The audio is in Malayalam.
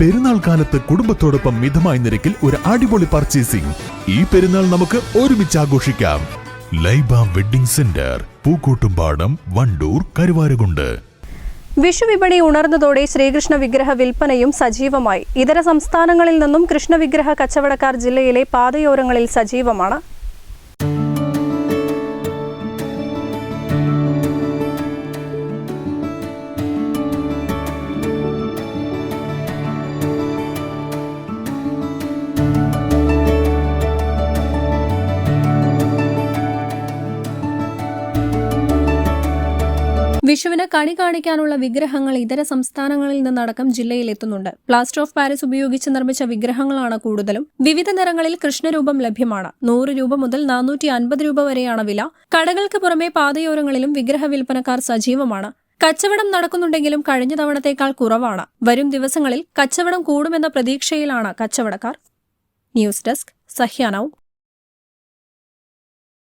പെരുന്നാൾ കാലത്ത് കുടുംബത്തോടൊപ്പം മിതമായ നിരക്കിൽ ഒരു അടിപൊളി പർച്ചേസിംഗ് ഈ പെരുന്നാൾ നമുക്ക് ഒരുമിച്ച് ആഘോഷിക്കാം. Laiba wedding center Pookkottumpadam Wandoor Karuvarakundu. വിഷുവിപണി ഉണർന്നതോടെ ശ്രീകൃഷ്ണ വിഗ്രഹ വിൽപ്പനയും സജീവമായി. ഇതര സംസ്ഥാനങ്ങളിൽ നിന്നും കൃഷ്ണവിഗ്രഹ കച്ചവടക്കാർ ജില്ലയിലെ പാതയോരങ്ങളിൽ സജീവമാണ്. വിഷുവിന് കണി കാണിക്കാനുള്ള വിഗ്രഹങ്ങൾ ഇതര സംസ്ഥാനങ്ങളിൽ നിന്നടക്കം ജില്ലയിലെത്തുന്നുണ്ട്. പ്ലാസ്റ്റർ ഓഫ് പാരീസ് ഉപയോഗിച്ച് നിർമ്മിച്ച വിഗ്രഹങ്ങളാണ് കൂടുതലും. വിവിധ നിറങ്ങളിൽ കൃഷ്ണരൂപം ലഭ്യമാണ്. നൂറ് രൂപ മുതൽ നാനൂറ്റി അൻപത് രൂപ വരെയാണ് വില. കടകൾക്ക് പുറമെ പാതയോരങ്ങളിലും വിഗ്രഹ വിൽപ്പനക്കാർ സജീവമാണ്. കച്ചവടം നടക്കുന്നുണ്ടെങ്കിലും കഴിഞ്ഞ തവണത്തേക്കാൾ കുറവാണ്. വരും ദിവസങ്ങളിൽ കച്ചവടം കൂടുമെന്ന പ്രതീക്ഷയിലാണ് കച്ചവടക്കാർ. News desk സഹ്യാനൌ